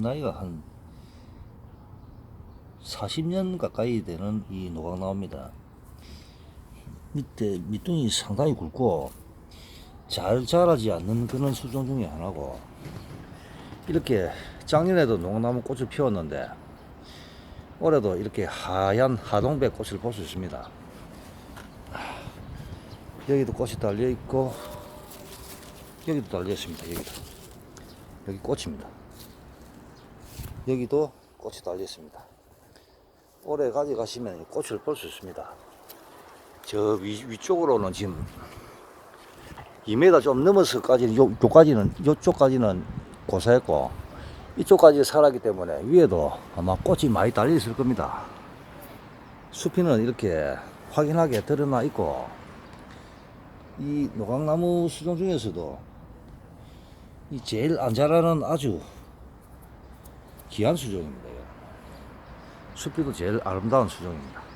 나이가 한 40년 가까이 되는 이 노각나무입니다. 밑에 밑둥이 상당히 굵고 잘 자라지 않는 그런 수종 중에 하나고 이렇게 작년에도 노각나무 꽃을 피웠는데 올해도 이렇게 하얀 하동백 꽃을 볼 수 있습니다. 여기도 꽃이 달려 있고 여기도 달려 있습니다. 여기도 여기 꽃입니다. 여기도 꽃이 달려 있습니다. 올해 가져가시면 꽃을 볼 수 있습니다. 저 위, 위쪽으로는 지금 2m 좀 넘어서까지는 요, 요까지는 요쪽까지는 고사했고 이쪽까지 살았기 때문에 위에도 아마 꽃이 많이 달려 있을 겁니다. 숲이는 이렇게 확연하게 드러나 있고 이 노각나무 수종 중에서도 이 제일 안 자라는 아주 귀한 수종입니다. 이거. 숲이도 제일 아름다운 수종입니다.